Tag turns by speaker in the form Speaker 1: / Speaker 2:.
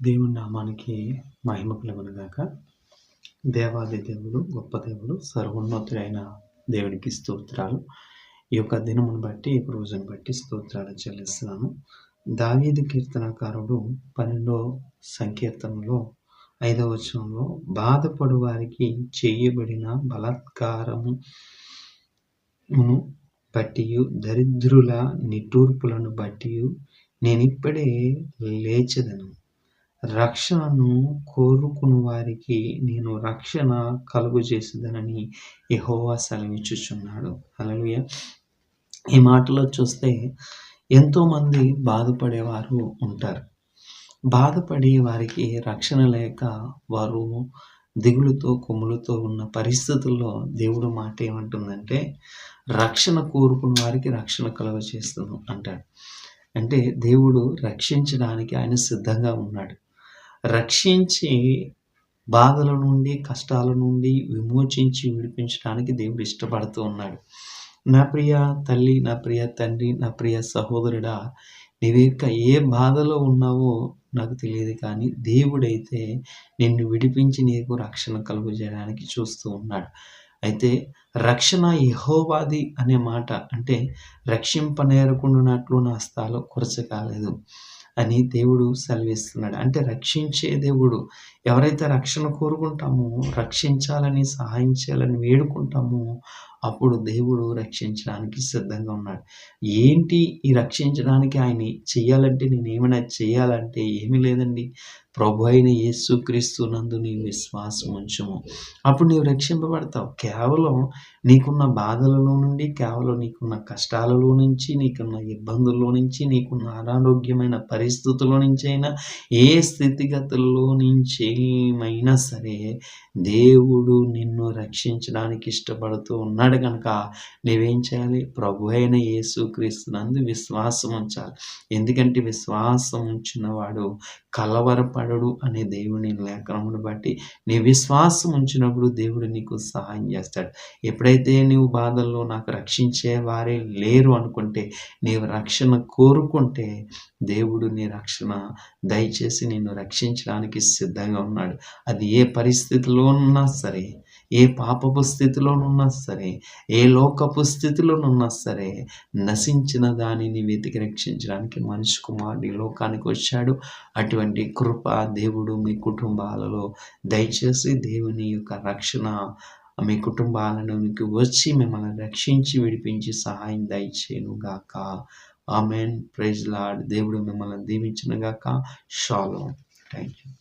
Speaker 1: దేవుని నామానికి మహిమ కలుగునుగాక దేవాది దేవుడు గొప్ప దేవుడు సర్వోన్నతుడైన దేవునికి స్తోత్రాలు. ఈ యొక్క దినమును బట్టి ఈ రోజును బట్టి స్తోత్రాలు చెల్లిస్తున్నాను దావీది కీర్తనకారుడు పన్నెండో సంకీర్తనలో ఐదవ వచనంలో బాధపడు వారికి చేయబడిన బలాత్కారమును బట్టి దరిద్రుల నిట్టూర్పులను బట్టి నేనిప్పుడే లేచదను. రక్షణను కోరుకుని వారికి నేను రక్షణ కలుగు చేసేదనని యహోవా సెలవిచ్చుచున్నాడు. అలలుయ ఈ మాటలో చూస్తే ఎంతోమంది బాధపడేవారు ఉంటారు. బాధపడి వారికి రక్షణ లేక వారు దిగులుతో కొమ్ములతో ఉన్న పరిస్థితుల్లో దేవుడు మాట ఏమంటుందంటే రక్షణ కోరుకున్న వారికి రక్షణ కలుగ చేస్తుంది అంటాడు. అంటే దేవుడు రక్షించడానికి ఆయన సిద్ధంగా ఉన్నాడు. రక్షించి బాధల నుండి కష్టాల నుండి విమోచించి విడిపించడానికి దేవుడు ఇష్టపడుతూ ఉన్నాడు. నా ప్రియ తల్లి నా ప్రియ తండ్రి నా ప్రియ సహోదరుడా నీవేక ఏ బాధలో ఉన్నావో నాకు తెలియదు కానీ దేవుడైతే నిన్ను విడిపించి నీకు రక్షణ కలుగు చేయడానికి చూస్తూ ఉన్నాడు. అయితే రక్షణ యహోవాది అనే మాట అంటే రక్షింపనేరకుండానట్లు నా స్థాలో కురచ కాలేదు. అని దేవుడు సెలవిస్తున్నాడు. అంటే రక్షించే దేవుడు. ఎవరైతే రక్షణ కోరుకుంటామో రక్షించాలని సహాయం చేయాలని వేడుకుంటామో అప్పుడు దేవుడు రక్షించడానికి సిద్ధంగా ఉన్నాడు. ఏంటి ఈ రక్షించడానికి ఆయన చేయాలంటే నేను ఏమైనా చేయాలంటే ఏమీ లేదండి. ప్రభు అయిన యేసుక్రీస్తు నందు నీ విశ్వాసం ఉంచము. అప్పుడు నీవు రక్షింపబడతావు. కేవలం నీకున్న బాధలలో నుండి కేవలం నీకున్న కష్టాలలో నుంచి నీకున్న ఇబ్బందుల్లో నుంచి నీకున్న అనారోగ్యమైన పరిస్థితుల నుంచి అయినా ఏ స్థితిగతుల్లో నుంచి ఏమైనా సరే దేవుడు నిన్ను రక్షించడానికి ఇష్టపడుతూ ఉన్నాడు. కనుక నీవేం చేయాలి? ప్రభు అయిన యేసుక్రీస్తు నందు విశ్వాసం ఉంచాలి. ఎందుకంటే విశ్వాసం ఉంచినవాడు కలవరపడడు అనే దేవుని లేఖనమును బట్టి నీ విశ్వాసం ఉంచినప్పుడు దేవుడు నీకు సహాయం చేస్తాడు. ఎప్పుడైతే నీవు బాధల్లో నాకు రక్షించే వారే లేరు అనుకుంటే నీవు రక్షణ కోరుకుంటే దేవుడు నీ రక్షణ దయచేసి నిన్ను రక్షించడానికి సిద్ధంగా ఉన్నాడు. అది ఏ పరిస్థితిలో ఉన్నా సరే ఏ పాపపు స్థితిలోనున్నా సరే ఏ లోకపు స్థితిలోనున్నా సరే నశించిన దానిని వెతికి రక్షించడానికి మనిషి కుమారుడు లోకానికి వచ్చాడు. అటువంటి కృప దేవుడు మీ కుటుంబాలలో దయచేసి దేవుని యొక్క రక్షణ మీ కుటుంబాలలోనికి వచ్చి మిమ్మల్ని రక్షించి విడిపించి సహాయం దయచేయను గాక. ఆమెన్. Praise Lord. దేవుడు మిమ్మల్ని దీవించిన గాక. షాలో. Thank you